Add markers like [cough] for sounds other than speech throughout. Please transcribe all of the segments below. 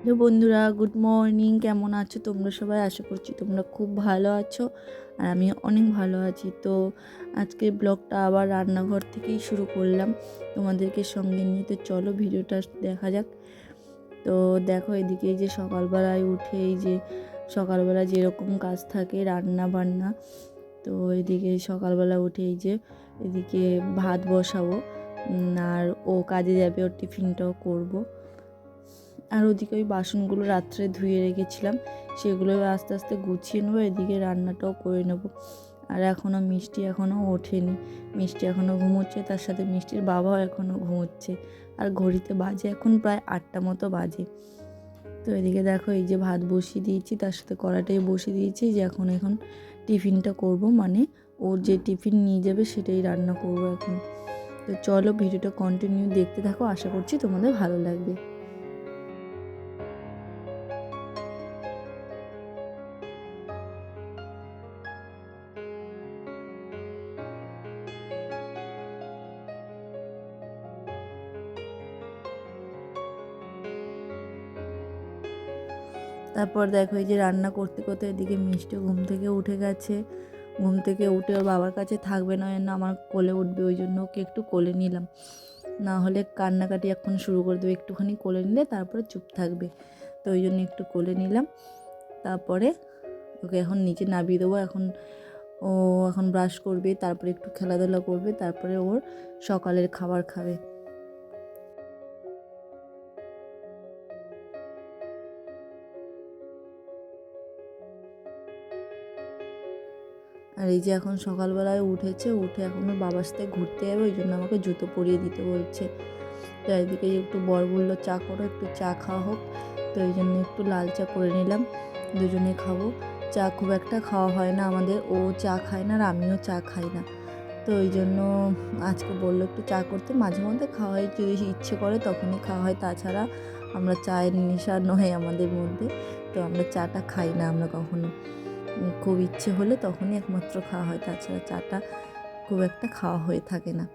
Hello বন্ধুরা, good morning. কেমন আছো তোমরা সবাই? আশা করছি তোমরা খুব ভালো আছো আর আমি অনেক ভালো আছি। তো আজকে ব্লগটা আবার রান্নাঘর থেকেই শুরু করলাম। তোমাদেরকে সঙ্গে নিয়ে, তো চলো ভিডিওটা দেখা যাক। তো দেখো এদিকে যে সকালবেলায় উঠে এই যে সকালবেলা যেরকম কাজ থাকে রান্না বান্না, তো এদিকে সকালবেলা উঠে এই যে এদিকে ভাত বসাবো। আর ও কাজে যাবে, ওর টিফিনটাও করব। আর ওদিকে ওই বাসনগুলো রাত্রে ধুয়ে রেখেছিলাম, সেগুলো আস্তে আস্তে গুছিয়ে নেব, এদিকে রান্নাটাও করে নেব। আর এখনও মিষ্টি এখনও ওঠেনি, মিষ্টি এখনও ঘুমোচ্ছে, তার সাথে মিষ্টির বাবাও এখনও ঘুমোচ্ছে। আর ঘড়িতে বাজে এখন প্রায় আটটা মতো বাজে। তো এদিকে দেখো এই যে ভাত বসিয়ে দিয়েছি, তার সাথে কড়াটাই বসিয়ে দিয়েছি, যে এখন এখন টিফিনটা করব মানে ওর যে টিফিন নিয়ে যাবে সেটাই রান্না করব এখন। তো চলো ভিডিওটা কন্টিনিউ দেখতে থাকো, আশা করছি তোমাদের ভালো লাগবে। তারপর দেখো এই যে রান্না করতে করতে এদিকে মিষ্টি ঘুম থেকে উঠে গেছে। ঘুম থেকে উঠে ওর বাবার কাছে থাকবে না না আমার কোলে উঠবে, ওই জন্য ওকে একটু কোলে নিলাম। না হলে কান্নাকাটি এখন শুরু করে দেবে, একটুখানি কোলে নিলে তারপরে চুপ থাকবে। তো ওই জন্য একটু কোলে নিলাম। তারপরে ওকে এখন নিচে নামিয়ে দেবো। এখন ও এখন ব্রাশ করবে, তারপরে একটু খেলাধুলা করবে, তারপরে ওর সকালের খাবার খাবে। আর এই যে এখন সকালবেলায় উঠেছে, উঠে এখন ওর বাবার সাথে ঘুরতে যাবে, ওই জন্য আমাকে জুতো পরিয়ে দিতে বলছে। তো এদিকে একটু বর বলল, চা করো, একটু চা খাওয়া হোক। তো এই জন্য একটু লাল চা করে নিলাম, দুজনে খাব। চা খুব একটা খাওয়া হয় না আমাদের, ও চা খায় না আর আমিও চা খাই না। তো ওই জন্য আজকে বলল একটু চা করতে, মাঝে মধ্যে খাওয়া হয়, যদি ইচ্ছে করে তখনই খাওয়া হয়। তাছাড়া আমরা চায়ের নেশা নয় আমাদের মধ্যে, তো আমরা চাটা খাই না আমরা কখনো। খুব ইচ্ছে হলে তখনই একমাত্র খাওয়া হয়। তাছাড়া চাটা খুব একটা খাওয়া হয়ে থাকে না।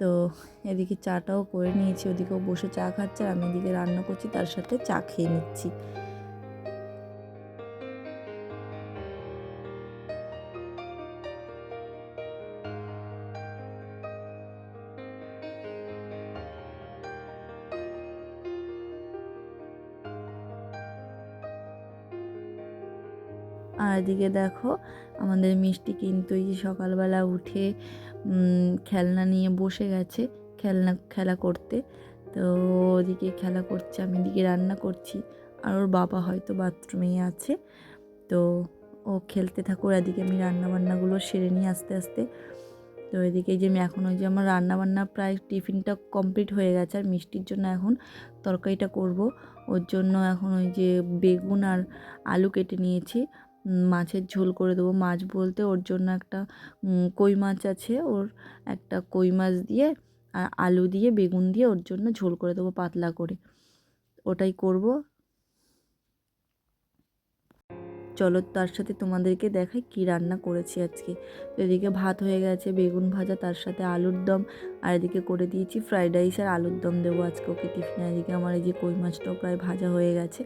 তো এদিকে চাটাও করে নিয়েছি, ওদিকেও বসে চা খাচ্ছে আর আমি এদিকে রান্না করছি, তার সাথে চা খেয়ে নিচ্ছি। আর এদিকে দেখো আমাদের মিষ্টি কিন্তু এই যে সকালবেলা উঠে খেলনা নিয়ে বসে গেছে খেলনা, খেলা করতে। তো ওদিকে খেলা করছে, আমি এদিকে রান্না করছি। আর ওর বাবা হয়তো বাথরুমেই আছে। তো ও খেলতে থাকো এদিকে আমি রান্না বান্নাগুলো সেরে নিই আস্তে আস্তে। তো এদিকে যে আমি এখন ওই যে আমার রান্নাবান্না প্রায় টিফিনটা কমপ্লিট হয়ে গেছে। আর মিষ্টির জন্য এখন তরকারিটা করব। ওর জন্য এখন ওই যে বেগুন আর আলু কেটে নিয়েছি। মাছের ঝোল করে দেবো। মাছ বলতে ওর জন্য একটা কই মাছ আছে ওর একটা কই মাছ দিয়ে আর আলু দিয়ে, বেগুন দিয়ে ওর জন্য ঝোল করে দেবো পাতলা করে। ওটাই করব। চলো তার সাথে তোমাদেরকে দেখাই কি রান্না করেছি আজকে। এদিকে ভাত হয়ে গেছে, বেগুন ভাজা, তার সাথে আলুর দম আর এদিকে করে দিয়েছি ফ্রাইড রাইস আর আলুর দম দেবো আজকে ওকে টিফিনে। এদিকে আমার এই যে কই মাছটাও প্রায় ভাজা হয়ে গেছে।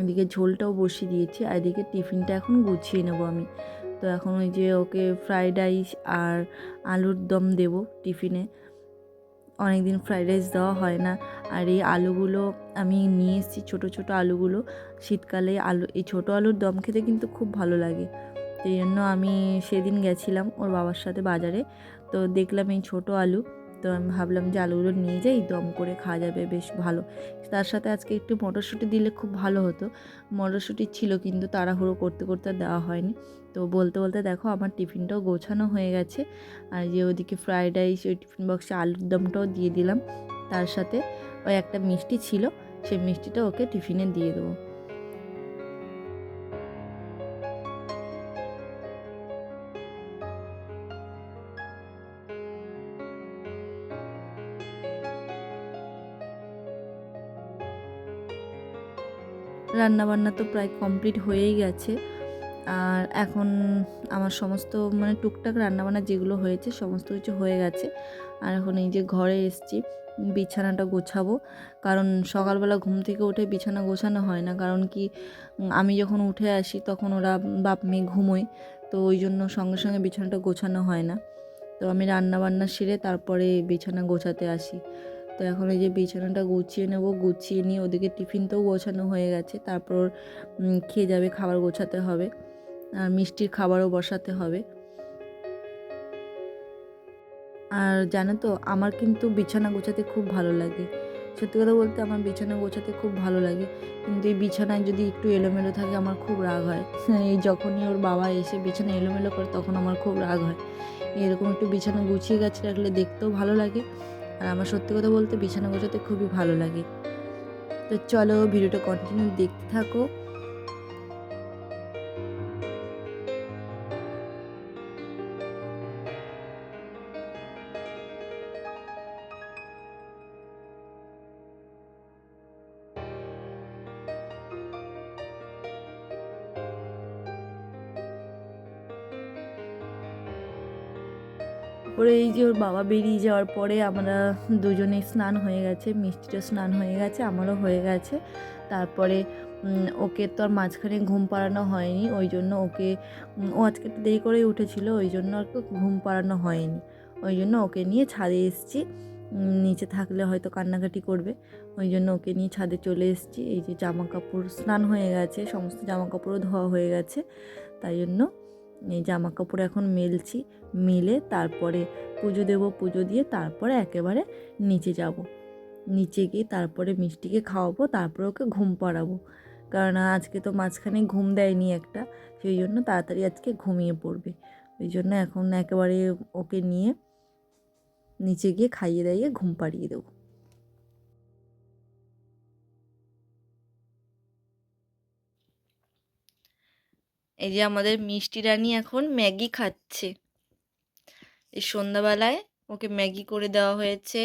এদিকে ঝোলটাও বসিয়ে দিয়েছি আর এদিকে টিফিনটা এখন গুছিয়ে নেব আমি। তো এখন ওই যে ওকে ফ্রাইড রাইস আর আলুর দম দেবো টিফিনে। অনেক দিন ফ্রাইড রাইস দেওয়া হয় না। আর এই আলুগুলো আমি নিয়ে এসেছি, ছোটো ছোটো আলুগুলো। শীতকালে আলু, এই ছোটো আলুর দম খেতে কিন্তু খুব ভালো লাগে। এই জন্য আমি সেদিন গেছিলাম ওর বাবার সাথে বাজারে। তো দেখলাম এই ছোটো আলু। তো আমি ভাবলাম যে আলুগুলো নিয়ে যাই, দম করে খাওয়া যাবে, বেশ ভালো। তার সাথে আজকে একটু মটরশুঁটি দিলে খুব ভালো হতো। মটরশুঁটি ছিল কিন্তু তাড়াহুড়ো করতে করতে দেওয়া হয়নি। তো বলতে বলতে দেখো আমার টিফিনটাও গোছানো হয়ে গেছে। আর যে ওদিকে ফ্রায়েড রাইস, ওই টিফিন বক্সে আলুর দমটাও দিয়ে দিলাম। তার সাথে ওই একটা মিষ্টি ছিল, সেই মিষ্টিটা ওকে টিফিনে দিয়ে দেবো। রান্নাবান্না তো প্রায় কমপ্লিট হয়েই গেছে। আর এখন আমার সমস্ত মানে টুকটাক রান্নাবান্না যেগুলো হয়েছে সমস্ত কিছু হয়ে গেছে। আর এখন এই যে ঘরে এসছি, বিছানাটা গোছাবো। কারণ সকালবেলা ঘুম থেকে উঠে বিছানা গোছানো হয় না। কারণ কি আমি যখন উঠে আসি তখন ওরা বাপ মেয়ে ঘুমোয়, তো ওই জন্য সঙ্গে সঙ্গে বিছানাটা গোছানো হয় না। তো আমি রান্না বান্না সেরে তারপরে বিছানা গোছাতে আসি। তো এখন এই যে বিছানাটা গুছিয়ে নেব, গুছিয়ে নিয়ে ওদিকে টিফিনটাও গোছানো হয়ে গেছে, তারপর খেয়ে যাবে, খাবার গোছাতে হবে, আর মিষ্টির খাবারও বসাতে হবে। আর জানো তো, আমার কিন্তু বিছানা গোছাতে খুব ভালো লাগে। সত্যি কথা বলতে আমার বিছানা গোছাতে খুব ভালো লাগে, কিন্তু এই বিছানায় যদি একটু এলোমেলো থাকে আমার খুব রাগ হয়। [laughs] এই যখনই ওর বাবা এসে বিছানা এলোমেলো করে, তখন আমার খুব রাগ হয়। এরকম একটু বিছানা গুছিয়ে গাছ রাখলে দেখতেও ভালো লাগে। আর আমার সত্যি কথা বলতে বিছানা গোছাতে খুবই ভালো লাগে। তো চলো ভিডিওটা কন্টিনিউ দেখতে থাকো। ওর এই যে ওর বাবা বেরিয়ে যাওয়ার পরে আমরা দুজনেই স্নান হয়ে গেছে, মিষ্টিটা স্নান হয়ে গেছে, আমারও হয়ে গেছে। তারপরে ওকে তো আর মাঝখানে ঘুম পাড়ানো হয়নি, ওই জন্য ওকে ও আজকে একটু দেরি করেই উঠেছিল, ওই জন্য আর ঘুম পাড়ানো হয়নি। ওই জন্য ওকে নিয়ে ছাদে এসেছি নিচে থাকলে হয়তো কান্নাকাটি করবে, ওই জন্য ওকে নিয়ে ছাদে চলে এসেছি। এই যে জামা কাপড় স্নান হয়ে গেছে, সমস্ত জামা কাপড়ও ধোয়া হয়ে গেছে, তাই জন্য এই জামা কাপড় এখন মেলছি, মেলে তারপরে পুজো দেব, পুজো দিয়ে তারপরে একেবারে নিচে যাব। নিচে গিয়ে তারপরে মিষ্টিকে খাওয়াবো, তারপরে ওকে ঘুম পাড়াবো। কারণ আজকে তো মাঝখানে ঘুম দেয়নি একটা, সেই জন্য তাড়াতাড়ি আজকে ঘুমিয়ে পড়বে। ওই জন্য এখন একেবারে ওকে নিয়ে নিচে গিয়ে খাইয়ে দাইয়ে ঘুম পাড়িয়ে দেবো। এই যে আমাদের মিষ্টি রানী এখন ম্যাগি খাচ্ছে। এই সন্ধ্যাবেলায় ওকে ম্যাগি করে দেওয়া হয়েছে।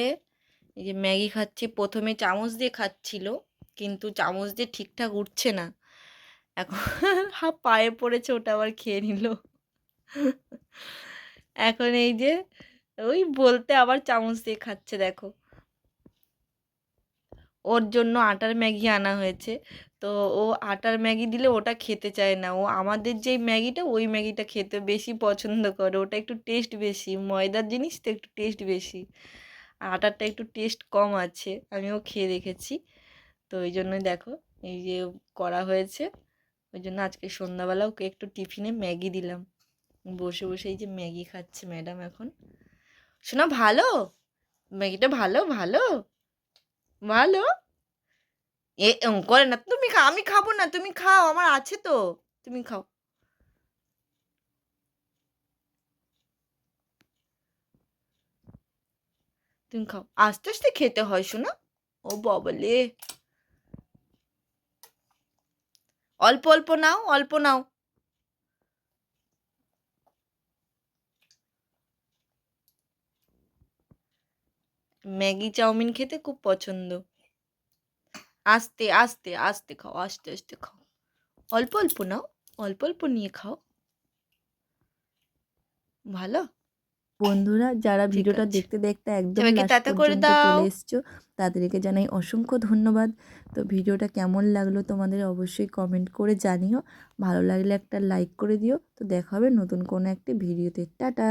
এই যে ম্যাগি খাচ্ছে, প্রথমে চামচ দিয়ে খাচ্ছিল, কিন্তু চামচ দিয়ে ঠিকঠাক উঠছে না। এখন হা, পায়ে পড়েছে, ওটা আবার খেয়ে নিল। এখন এই যে ওই বলতে আবার চামচ দিয়ে খাচ্ছে, দেখো। ওর জন্য আটার ম্যাগি আনা হয়েছে। তো ও আটার ম্যাগি দিলে ওটা খেতে চায় না। ও আমাদের যেই ম্যাগিটা, ওই ম্যাগিটা খেতে বেশি পছন্দ করে। ওটা একটু টেস্ট বেশি। ময়দার জিনিস তো একটু টেস্ট বেশি। আর আটারটা একটু টেস্ট কম আছে। আমিও খেয়ে দেখেছি। তো ওই জন্যই দেখো, এই যে করা হয়েছে। ওই জন্য আজকে সন্ধ্যাবেলা ওকে একটু টিফিনে ম্যাগি দিলাম। বসে বসে এই যে ম্যাগি খাচ্ছে ম্যাডাম এখন। শোনা, ভালো? ম্যাগিটা ভালো ভালো? ভালো? এ করে না। তুমি আমি খাব না, তুমি খাও, আমার আছে তো। তুমি খাও। তুমি খাও। আস্তে আস্তে খেতে হয়, শোনা। ও বাবলে। অল্প অল্প নাও অল্প নাও। ম্যাগি চাউমিন খেতে খুব পছন্দ। আস্তে আস্তে আস্তে খাও আস্তে আস্তে খাও। অল্প অল্প নাও অল্প অল্প নিয়ে খাও। ভালো? বন্ধুরা যারা ভিডিওটা দেখতে দেখতে একদম। চলে এসছো তাদেরকে জানাই অসংখ্য ধন্যবাদ। তো ভিডিওটা কেমন লাগল তোমাদের অবশ্যই কমেন্ট করে জানিও। ভালো লাগলে একটা লাইক করে দিও। তো দেখা হবে নতুন কোনো একটি ভিডিওতে। টাটা!